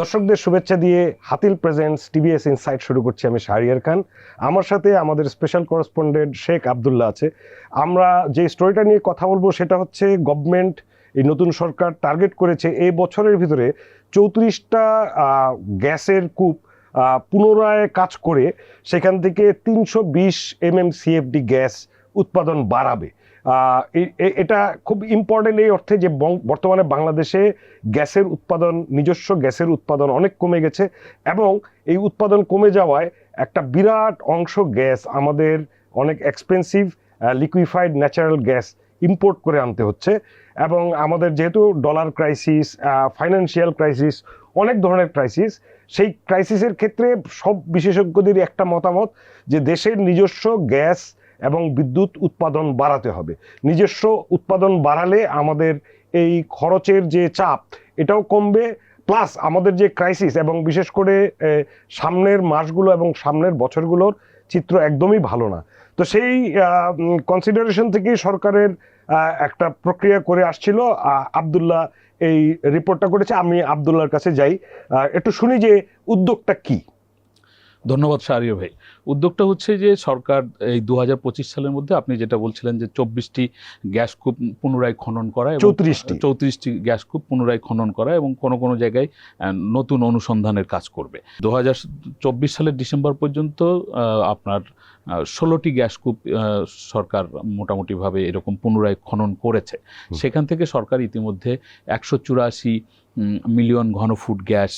দর্শকদের শুভেচ্ছা দিয়ে হাতিল প্রেজেন্টস টিভিএস ইনসাইট শুরু করছি আমি শাহরিয়ার খান। আমার সাথে আমাদের স্পেশাল করেসপন্ডেন্ট শেখ আবদুল্লাহ আছে। আমরা যে স্টোরিটা নিয়ে কথা বলব সেটা হচ্ছে গভর্নমেন্ট এই নতুন সরকার টার্গেট করেছে এই বছরের ভিতরে চৌত্রিশটা গ্যাসের কূপ পুনরায় কাজ করে সেখান থেকে তিনশো বিশ এমএম সিএফডি গ্যাস উৎপাদন বাড়াবে। এটা খুব ইম্পর্টেন্ট এই অর্থে যে বর্তমানে বাংলাদেশে গ্যাসের উৎপাদন, নিজস্ব গ্যাসের উৎপাদন অনেক কমে গেছে এবং এই উৎপাদন কমে যাওয়ায় একটা বিরাট অংশ গ্যাস আমাদের অনেক expensive liquefied natural gas import করে আনতে হচ্ছে এবং আমাদের যেহেতু ডলার ক্রাইসিস ফাইন্যান্সিয়াল ক্রাইসিস অনেক ধরনের ক্রাইসিস সেই ক্রাইসিসের ক্ষেত্রে সব বিশেষজ্ঞদের একটা মতামত যে দেশের নিজস্ব গ্যাস এবং বিদ্যুৎ উৎপাদন বাড়াতে হবে। নিজস্ব উৎপাদন বাড়ালে আমাদের এই খরচের যে চাপ, এটাও কমবে। প্লাস আমাদের যে ক্রাইসিস এবং বিশেষ করে সামনের মাসগুলো এবং সামনের বছরগুলোর চিত্র একদমই ভালো না। তো সেই কনসিডারেশন থেকেই সরকারের একটা প্রক্রিয়া করে আসছিল। আবদুল্লাহ এই রিপোর্টটা করেছে, আমি আবদুল্লাহর কাছে যাই। একটু শুনি যে উদ্যোগটা কি। ধন্যবাদ শাহরিয়া ভাই। উদ্যোগটা হচ্ছে যে সরকার এই দু হাজার পঁচিশ সালের মধ্যে আপনি যেটা বলছিলেন যে চব্বিশটি গ্যাস কূপ পুনরায় খনন করা এবং চৌত্রিশটি। চৌত্রিশটি গ্যাস কূপ পুনরায় খনন করা এবং কোনো কোনো জায়গায় নতুন অনুসন্ধানের কাজ করবে। দু হাজার চব্বিশ সালের ডিসেম্বর পর্যন্ত আপনার ষোলোটি গ্যাস কূপ সরকার মোটামুটিভাবে এরকম পুনরায় খনন করেছে। সেখান থেকে সরকার ইতিমধ্যে একশো চুরাশি মিলিয়ন ঘনফুট গ্যাস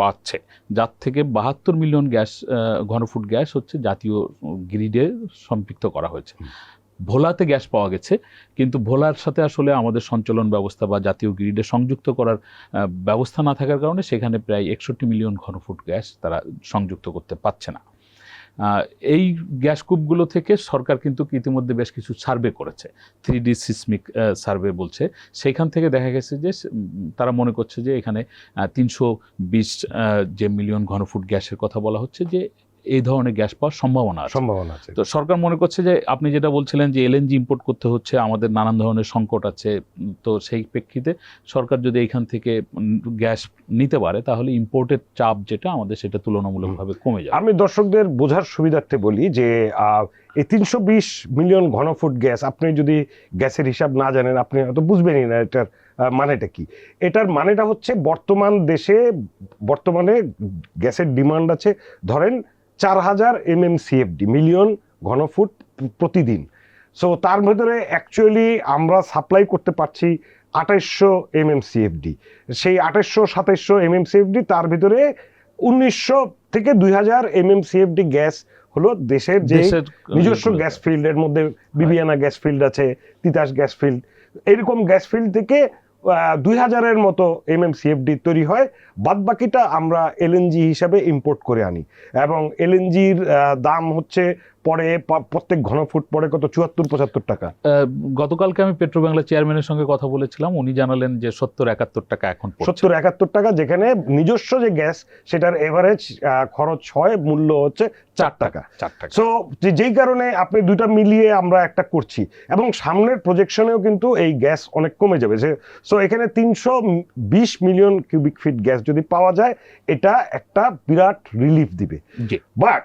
পাচ্ছে। যার থেকে বাহাত্তর মিলিয়ন গ্যাস ঘনফুট গ্যাস হচ্ছে জাতীয় গ্রিডে সম্পৃক্ত করা হয়েছে। ভোলাতে গ্যাস পাওয়া গেছে কিন্তু ভোলার সাথে আসলে আমাদের সঞ্চালন ব্যবস্থা বা জাতীয় গ্রিডে সংযুক্ত করার ব্যবস্থা না থাকার কারণে সেখানে প্রায় একষট্টি মিলিয়ন ঘনফুট গ্যাস তারা সংযুক্ত করতে পারছে না। এই গ্যাসকূপগুলো থেকে সরকার কিন্তু ইতিমধ্যে বেশ কিছু সার্ভে করেছে। থ্রি ডি সিসমিক সার্ভে বলছে। সেইখান থেকে দেখা গেছে যে তারা মনে করছে যে এখানে তিনশো বিশ যে মিলিয়ন ঘনফুট গ্যাসের কথা বলা হচ্ছে যে এই ধরনের গ্যাস পাওয়ার সম্ভাবনা আছে। সম্ভাবনা আছে। তো সরকার মনে করছে যে আপনি যেটা বলছিলেন যে এলএনজি ইম্পোর্ট করতে হচ্ছে আমাদের নানান ধরনের সংকট আছে তো সেই প্রেক্ষিতে সরকার যদি এইখান থেকে গ্যাস নিতে পারে তাহলে ইম্পোর্টের চাপ যেটা আমাদের সেটা তুলনামূলকভাবে কমে যাবে। আমি দর্শকদের বোঝার সুবিধার্থে বলি যে এই তিনশো বিশ মিলিয়ন ঘনফুট গ্যাস আপনি যদি গ্যাসের হিসাব না জানেন আপনি হয়তো বুঝবেনই না এটার মানেটা কি। এটার মানেটা হচ্ছে বর্তমান দেশে বর্তমানে গ্যাসের ডিমান্ড আছে ধরেন চার হাজার এম এম সিএফডি মিলিয়ন ঘনফুট প্রতিদিন। সো তার ভেতরে অ্যাকচুয়ালি আমরা সাপ্লাই করতে পারছি আঠাইশশো এম এম সিএফডি সেই আঠাইশশো সাতাইশশো এম এম সিএফডি তার ভিতরে উনিশশো থেকে দুই হাজার এম এম সিএফডি গ্যাস হলো দেশের যে নিজস্ব গ্যাস ফিল্ডের মধ্যে বিবিয়ানা গ্যাস ফিল্ড আছে তিতাস গ্যাস ফিল্ড এরকম গ্যাস ফিল্ড থেকে দুই হাজারের মতো এম এম সিএফডি তৈরি হয়। বাদবাকিটা আমরা এলএনজি হিসাবে ইম্পোর্ট করে আনি। এবং এলএনজির দাম হচ্ছে পরে প্রত্যেক ঘনফুট পরে কত? চুয়াত্তর পঁচাত্তর টাকা। গতকালকে আমি পেট্রো বাংলা চেয়ারম্যানের সঙ্গে কথা বলেছিলাম। উনি জানালেন যে সত্তর একাত্তর টাকা এখন সত্তর একাত্তর টাকা যেখানে নিজস্ব যে গ্যাস সেটার এভারেজ খরচ হয় মূল্য হচ্ছে চার টাকা। চার টাকা। সো যেই কারণে আপনি দুইটা মিলিয়ে আমরা একটা করছি। এবং সামনের প্রজেকশনেও কিন্তু এই গ্যাস অনেক কমে যাবে। যে সো এখানে তিনশো বিশ মিলিয়ন কিউবিক ফিট গ্যাস যদি পাওয়া যায় এটা একটা বিরাট রিলিফ দিবে। বাট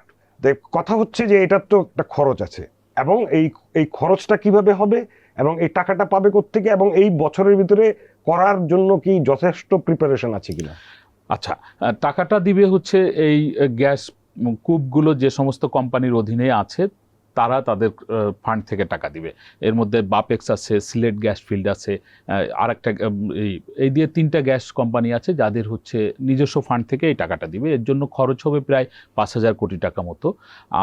কথা হচ্ছে যে এটার তো একটা খরচ আছে। এবং এই এই খরচটা কীভাবে হবে? এবং এই টাকাটা পাবে থেকে এবং এই বছরের ভিতরে করার জন্য কি যথেষ্ট প্রিপারেশন আছে কিনা? আচ্ছা টাকাটা দিবে হচ্ছে এই গ্যাস কূপগুলো যে সমস্ত কোম্পানির অধীনে আছে তারা তাদের ফান্ড থেকে টাকা দিবে। এর মধ্যে বাপেক্স আছে সিলেট গ্যাস ফিল্ড আছে আর একটা এই এই দিয়ে তিনটা গ্যাস কোম্পানি আছে যাদের হচ্ছে নিজস্ব ফান্ড থেকে এই টাকাটা দিবে। এর জন্য খরচ হবে প্রায় পাঁচ হাজার কোটি টাকা মতো।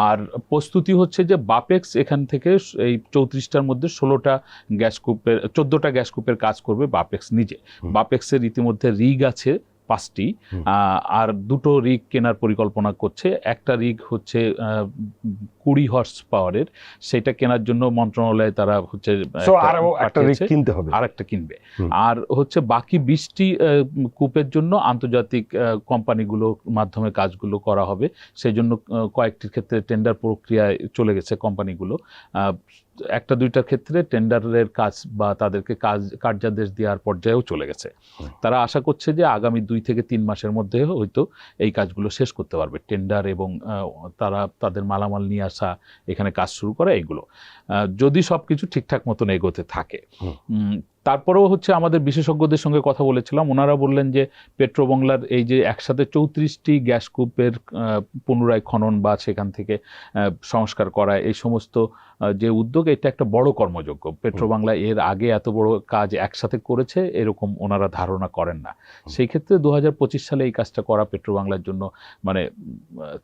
আর প্রস্তুতি হচ্ছে যে বাপেক্স এখান থেকে এই চৌত্রিশটার মধ্যে ষোলোটা গ্যাস কূপের চোদ্দোটা গ্যাস কূপের কাজ করবে বাপেক্স নিজে। বাপেক্সের ইতিমধ্যে রিগ আছে পাঁচটি আহ, আর দুটো রিগ কেনার পরিকল্পনা করছে। একটা রিগ হচ্ছে কুড়ি হর্স পাওয়ারের সেটা কেনার জন্য মন্ত্রণালয়ে তারা হচ্ছে আরও একটা রিক পাঠিয়েছে। কিনতে হবে। আর একটা কিনবে আর হচ্ছে বাকি বিশটি কূপের জন্য আন্তর্জাতিক কোম্পানিগুলোর মাধ্যমে কাজগুলো করা হবে। সেই জন্য কয়েকটির ক্ষেত্রে টেন্ডার প্রক্রিয়ায় চলে গেছে কোম্পানিগুলো। আহ, একটা দুইটার ক্ষেত্রে টেন্ডারের কাজ বা তাদেরকে কাজ কার্যাদেশ দেওয়ার পর্যায়েও চলে গেছে। তারা আশা করছে যে আগামী দুই থেকে তিন মাসের মধ্যে হয়তো এই কাজগুলো শেষ করতে পারবে। টেন্ডার এবং তারা তাদের মালামাল নিয়ে আসা এখানে কাজ শুরু করে এইগুলো যদি সব কিছু ঠিকঠাক মতন এগোতে থাকে। তারপরেও হচ্ছে আমাদের বিশেষজ্ঞদের সঙ্গে কথা বলেছিলাম। ওনারা বললেন যে পেট্রোবাংলার এই যে একসাথে চৌত্রিশটি গ্যাস কূপের পুনরায় খনন বা সেখান থেকে সংস্কার করা এই সমস্ত যে উদ্যোগ এটা একটা বড় কর্মযোগ্য। পেট্রোবাংলা এর আগে এত বড় কাজ একসাথে করেছে এরকম ওনারা ধারণা করেন না। সেই ক্ষেত্রে দু হাজার পঁচিশ সালে এই কাজটা করা পেট্রোবাংলার জন্য মানে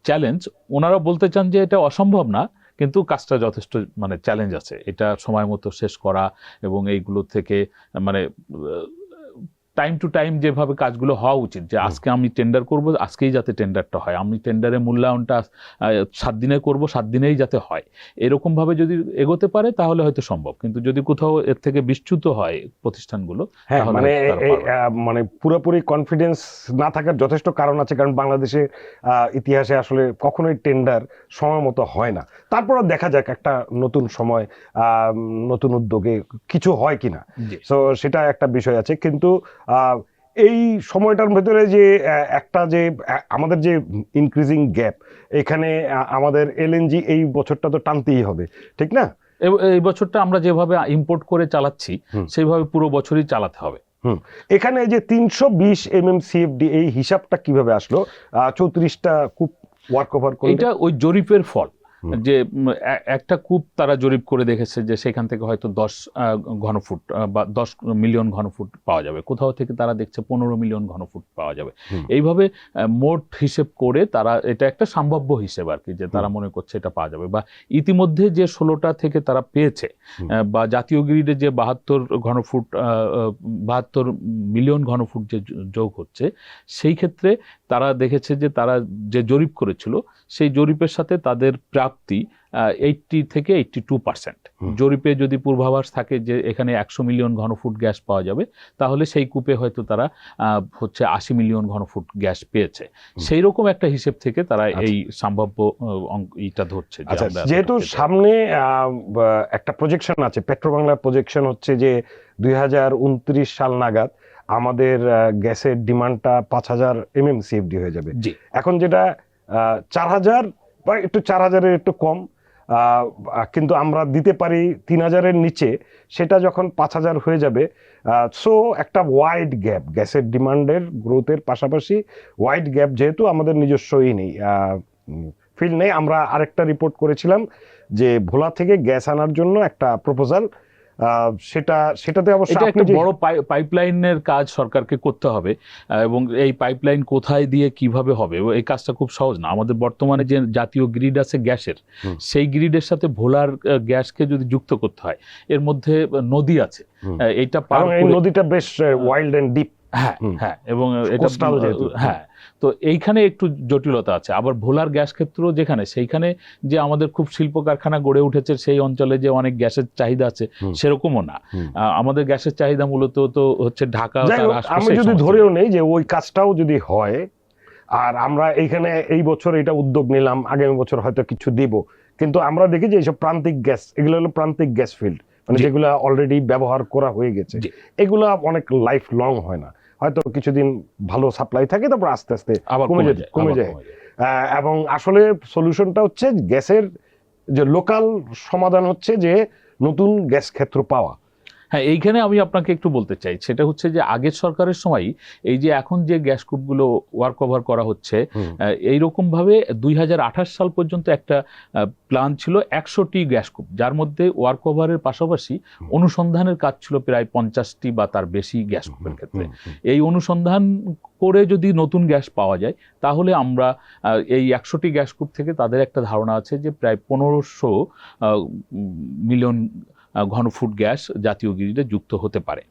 চ্যালেঞ্জ ওনারা বলতে চান যে এটা অসম্ভব না। কিন্তু কাজটা যথেষ্ট মানে চ্যালেঞ্জ আছে। এটা সময় মতো শেষ করা এবং এইগুলো থেকে মানে টাইম টু টাইম যেভাবে কাজগুলো হওয়া উচিত যে আজকে আমি টেন্ডার করব আজকেই যাতে টেন্ডারটা হয়। আমি টেন্ডারের মূল্যায়নটা সাত দিনে করব সাত দিনেই যাতে হয়। এরকমভাবে যদি এগোতে পারে তাহলে হয়তো সম্ভব। কিন্তু যদি কোথাও এর থেকে বিচ্যুত হয় প্রতিষ্ঠানগুলো হ্যাঁ মানে মানে পুরোপুরি কনফিডেন্স না থাকার যথেষ্ট কারণ আছে কারণ বাংলাদেশে ইতিহাসে আসলে কখনোই টেন্ডার সময় মতো হয় না। তারপরও দেখা যাক একটা নতুন সময় আহ, নতুন উদ্যোগে কিছু হয় কিনা। সো সেটা একটা বিষয় আছে। কিন্তু এই সময়টার ভেতরে যে একটা যে আমাদের যে ইনক্রিজিং গ্যাপ এখানে আমাদের এলএনজি এই বছরটা তো টানতেই হবে ঠিক না? এই বছরটা আমরা যেভাবে ইম্পোর্ট করে চালাচ্ছি। সেইভাবে পুরো বছরই চালাতে হবে। এখানে যে তিনশো বিশ এম এম সিএফডি এই হিসাবটা কীভাবে আসলো? চৌত্রিশটা কূপ ওয়ার্ক ওভার করে এটা ওই জরিপের ফল। যে একটা কূপ তারা জরিপ করে দেখেছে যে সেখান থেকে হয়তো দশ ঘনফুট বা দশ মিলিয়ন ঘনফুট পাওয়া যাবে। কোথাও থেকে তারা দেখছে পনেরো মিলিয়ন ঘনফুট পাওয়া যাবে। এইভাবে মোট হিসেব করে তারা এটা একটা সম্ভাব্য হিসেব আর কি যে তারা মনে করছে এটা পাওয়া যাবে। বা ইতিমধ্যে যে ষোলোটা থেকে তারা পেয়েছে বা জাতীয় গ্রিডে যে বাহাত্তর ঘনফুট বাহাত্তর মিলিয়ন ঘনফুট যে যোগ হচ্ছে সেই ক্ষেত্রে তারা দেখেছে যে তারা যে জরিপ করেছিল সেই জরিপের সাথে তাদের প্রাপ্তি এইটটি থেকে এইটটি টু পার্সেন্ট জরিপে যদি পূর্বাভাস থাকে যে এখানে একশো মিলিয়ন ঘনফুট গ্যাস পাওয়া যাবে তাহলে সেই কূপে হয়তো তারা আহ, হচ্ছে আশি মিলিয়ন ঘনফুট গ্যাস পেয়েছে। সেই রকম একটা হিসেব থেকে তারা আচ্ছা। এই সম্ভাব্য আহ, অঙ্ক ইটা ধরছে আচ্ছা যেহেতু সামনে আহ, একটা প্রজেকশন আছে পেট্রো বাংলার প্রজেকশন হচ্ছে যে দুই হাজার উনত্রিশ সাল নাগাদ আমাদের গ্যাসের ডিমান্ডটা পাঁচ হাজার এম এম সিএফডি হয়ে যাবে। এখন যেটা চার হাজার বা একটু চার হাজারের একটু কম কিন্তু আমরা দিতে পারি তিন হাজারের নিচে সেটা যখন পাঁচ হাজার হয়ে যাবে সো একটা ওয়াইড গ্যাপ গ্যাসের ডিমান্ডের গ্রোথের পাশাপাশি ওয়াইড গ্যাপ যেহেতু আমাদের নিজস্বই নেই ফিল্ড নেই। আমরা আরেকটা রিপোর্ট করেছিলাম যে ভোলা থেকে গ্যাস আনার জন্য একটা প্রপোজাল সেটা সেটাতে অবশ্য এটা একটা বড় পাইপলাইনের কাজ সরকারকে করতে হবে এবং এই পাইপলাইন কোথায় দিয়ে কীভাবে হবে এই কাজটা খুব সহজ না। আমাদের বর্তমানে যে জাতীয় গ্রিড আছে গ্যাসের সেই গ্রিডের সাথে ভোলার গ্যাসকে যদি যুক্ত করতে হয় এর মধ্যে নদী আছে। এইটা নদীটা বেশ ওয়াইল্ড অ্যান্ড ডিপ হ্যাঁ হ্যাঁ এবং এটা হ্যাঁ তো এইখানে একটু জটিলতা আছে। আবার ভোলার গ্যাস ক্ষেত্র যেখানে সেইখানে যে আমাদের খুব শিল্প কারখানা গড়ে উঠেছে সেই অঞ্চলে যে অনেক গ্যাসের চাহিদা আছে সেরকমও না। আমাদের গ্যাসের চাহিদা মূলত তো হচ্ছে ঢাকা আমি যদি ধরেও নেই যে ওই কাজটাও যদি হয় আর আমরা এইখানে এই বছর এটা উদ্যোগ নিলাম আগামী বছর হয়তো কিছু দিব কিন্তু আমরা দেখি যে এইসব প্রান্তিক গ্যাস এগুলো হলো প্রান্তিক গ্যাস ফিল্ড মানে। যেগুলো অলরেডি ব্যবহার করা হয়ে গেছে। এগুলো অনেক লাইফ লং হয় না। হয়তো কিছুদিন ভালো সাপ্লাই থাকে তারপর আস্তে আস্তে আবার কমে যায়, কমে যায়। কমে যায়। আহ, এবং আসলে সলিউশনটা হচ্ছে গ্যাসের যে লোকাল সমাধান হচ্ছে যে নতুন গ্যাস ক্ষেত্র পাওয়া হ্যাঁ এইখানে আমি আপনাকে একটু বলতে চাই। সেটা হচ্ছে যে আগের সরকারের সময় এই যে এখন যে গ্যাস কূপগুলো ওয়ার্ক ওভার করা হচ্ছে এইরকমভাবে দুই হাজার আঠাশ সাল পর্যন্ত একটা প্ল্যান ছিল একশোটি গ্যাস কূপ। যার মধ্যে ওয়ার্ক ওভারের পাশাপাশি অনুসন্ধানের কাজ ছিল প্রায় পঞ্চাশটি বা তার বেশি গ্যাস কূপের ক্ষেত্রে। এই অনুসন্ধান করে যদি নতুন গ্যাস পাওয়া যায় তাহলে আমরা এই একশোটি গ্যাস কূপ থেকে তাদের একটা ধারণা আছে যে প্রায় পনেরোশো মিলিয়ন ঘনফুট গ্যাস জাতীয় গ্রিডে যুক্ত হতে পারে।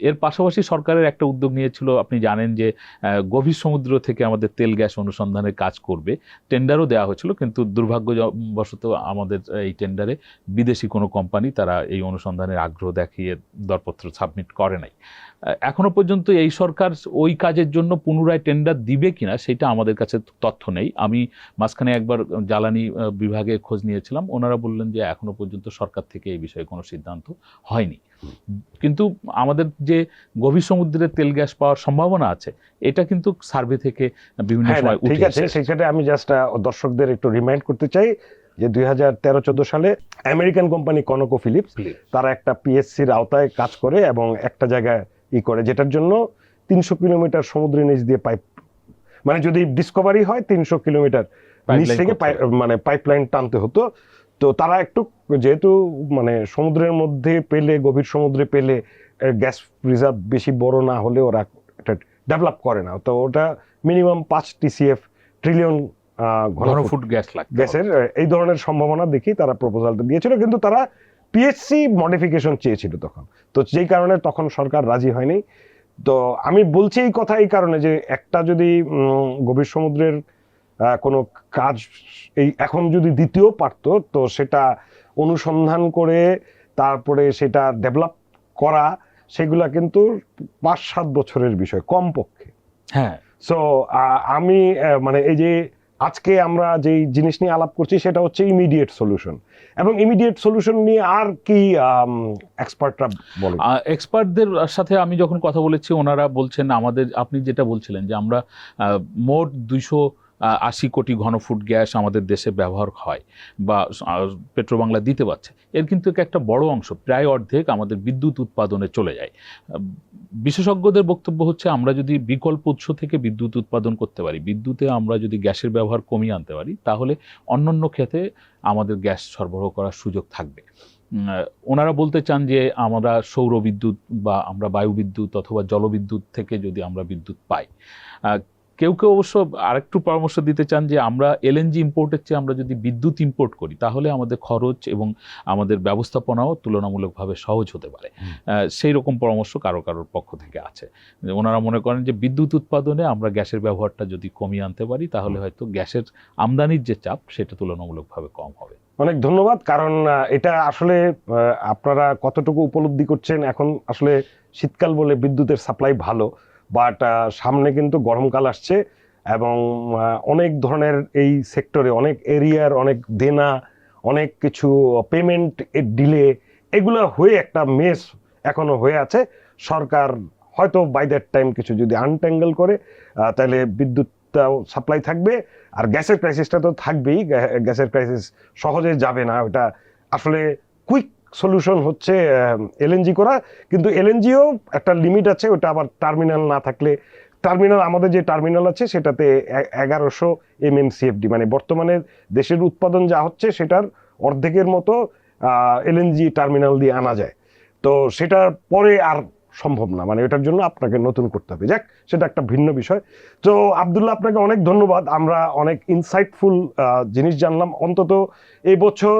এর পাশাপাশি সরকারের একটা উদ্যোগ নিয়েছিল আপনি জানেন যে গভীর সমুদ্র থেকে আমাদের তেল গ্যাস অনুসন্ধানের কাজ করবে। টেন্ডারও দেওয়া হয়েছিল কিন্তু দুর্ভাগ্যবশত আমাদের এই টেন্ডারে বিদেশি কোনো কোম্পানি তারা এই অনুসন্ধানের আগ্রহ দেখিয়ে দরপত্র সাবমিট করে নাই। আহ, এখনও পর্যন্ত এই সরকার ওই কাজের জন্য পুনরায় টেন্ডার দিবে কিনা সেটা আমাদের কাছে তথ্য নেই। আমি মাঝখানে একবার জ্বালানি বিভাগে খোঁজ নিয়েছিলাম। ওনারা বললেন যে এখনও পর্যন্ত সরকার থেকে এই বিষয়ে কোনো সিদ্ধান্ত হয়নি কিন্তু আমাদের যে গভীর সমুদ্রে তেল গ্যাস পাওয়ার সম্ভাবনা আছে এটা কিন্তু সার্ভে থেকে বিভিন্ন হ্যাঁ, সময় ঠিক আছে। সেখানে আমি জাস্ট দর্শকদের একটু রিমাইন্ড করতে চাই যে দুই হাজার তেরো চোদ্দ সালে আমেরিকান কোম্পানি কনকো ফিলিপস তারা একটা পিএসসির আওতায় কাজ করে এবং একটা জায়গায় ই করে যেটার জন্য তিনশো কিলোমিটার সমুদ্রের নিচ দিয়ে পাইপ মানে যদি ডিসকভারি হয় তিনশো কিলোমিটার নিচ থেকে। মানে পাইপলাইন টানতে হতো তো তারা একটু যেহেতু মানে সমুদ্রের মধ্যে পেলে গভীর সমুদ্রে পেলে গ্যাস রিজার্ভ বেশি বড় না হলে ওরা এটা ডেভেলপ করে না। তো ওটা মিনিমাম পাঁচ টিসিএফ ট্রিলিয়ন ঘনফুট গ্যাস গ্যাসের এই ধরনের সম্ভাবনা দেখি তারা প্রপোজালটা দিয়েছিল। কিন্তু তারা পিএসসি মডিফিকেশন চেয়েছিল তখন। তো যেই কারণে তখন সরকার রাজি হয়নি। তো আমি বলছি এই কথা এই কারণে যে একটা যদি গভীর সমুদ্রের কোনো কাজ এই এখন যদি দ্বিতীয় পারতো তো সেটা অনুসন্ধান করে তারপরে সেটা ডেভেলপ করা সেগুলা কিন্তু পাঁচ সাত বছরের বিষয় কমপক্ষে। হ্যাঁ। সো আমি মানে এই যে আজকে আমরা যেই জিনিস নিয়ে আলাপ করছি সেটা হচ্ছে ইমিডিয়েট সলিউশন এবং ইমিডিয়েট সলিউশন নিয়ে আর কি এক্সপার্টরা বলে? এক্সপার্টদের সাথে আমি যখন কথা বলেছি ওনারা বলছেন আমাদের আপনি যেটা বলছিলেন যে আমরা মোট দুইশো আশি কোটি ঘনফুট গ্যাস আমাদের দেশে ব্যবহার হয় বা আহ, পেট্রোবাংলা দিতে পারছে। এর কিন্তু একটা বড় অংশ প্রায় অর্ধেক আমাদের বিদ্যুৎ উৎপাদনে চলে যায়। বিশেষজ্ঞদের বক্তব্য হচ্ছে আমরা যদি বিকল্প উৎস থেকে বিদ্যুৎ উৎপাদন করতে পারি বিদ্যুতে আমরা যদি গ্যাসের ব্যবহার কমিয়ে আনতে পারি তাহলে অন্যান্য ক্ষেত্রে আমাদের গ্যাস সরবরাহ করার সুযোগ থাকবে। ওনারা বলতে চান যে আমরা সৌর বিদ্যুৎ বা আমরা বায়ু বিদ্যুৎ অথবা জলবিদ্যুৎ থেকে যদি আমরা বিদ্যুৎ পাই। কেউ কেউ অবশ্য আরেকটু পরামর্শ দিতে চান যে আমরা এলএনজি ইম্পোর্টের চেয়ে আমরা যদি বিদ্যুৎ ইম্পোর্ট করি তাহলে আমাদের খরচ এবং আমাদের ব্যবস্থাপনাও তুলনামূলকভাবে সহজ হতে পারে। সেই রকম পরামর্শ কারও কারোর পক্ষ থেকে আছে। ওনারা মনে করেন যে বিদ্যুৎ উৎপাদনে আমরা গ্যাসের ব্যবহারটা যদি কমিয়ে আনতে পারি তাহলে হয়তো গ্যাসের আমদানির যে চাপ সেটা তুলনামূলকভাবে কম হবে। অনেক ধন্যবাদ কারণ এটা আসলে আপনারা কতটুকু উপলব্ধি করছেন এখন আসলে শীতকাল বলে বিদ্যুতের সাপ্লাই ভালো। বাট সামনে কিন্তু গরমকাল আসছে এবং অনেক ধরনের এই সেক্টরে অনেক এরিয়ার অনেক দেনা, অনেক কিছু পেমেন্ট ডিলে এগুলো হয়ে একটা মেস এখনও হয়ে আছে। সরকার হয়তো বাই দ্যাট টাইম কিছু যদি আনট্যাঙ্গেল করে তাহলে বিদ্যুৎটাও সাপ্লাই থাকবে। আর গ্যাসের ক্রাইসিসটা তো থাকবেই। গ্যাসের ক্রাইসিস সহজে যাবে না। ওটা আসলে কুইক সলিউশন হচ্ছে এলএনজি করা। কিন্তু এলএনজিও একটা লিমিট আছে, ওটা আবার টার্মিনাল না থাকলে। টার্মিনাল আমাদের যে টার্মিনাল আছে, সেটাতে এগারোশো এমএমসিএফডি মানে বর্তমানে দেশের উৎপাদন যা হচ্ছে, সেটার অর্ধেকের মতো এলএনজি টার্মিনাল দিয়ে আনা যায়। তো সেটার পরে আর সম্ভব না মানে এটার জন্য আপনাকে নতুন করতে হবে। যাক, সেটা একটা ভিন্ন বিষয়। তো আবদুল্লাহ, আপনাকে অনেক ধন্যবাদ। আমরা অনেক ইনসাইটফুল জিনিস জানলাম। অন্তত এই বছর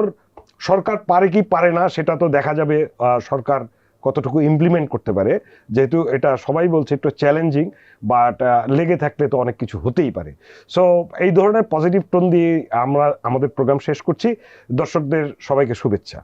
সরকার পারে কি পারে না সেটা তো দেখা যাবে সরকার কতটুকু ইমপ্লিমেন্ট করতে পারে। যেহেতু এটা সবাই বলছে একটু চ্যালেঞ্জিং বাট লেগে থাকলে তো অনেক কিছু হতেই পারে। সো এই ধরনের পজিটিভ টোন দিয়ে আমরা আমাদের প্রোগ্রাম শেষ করছি। দর্শকদের সবাইকে শুভেচ্ছা।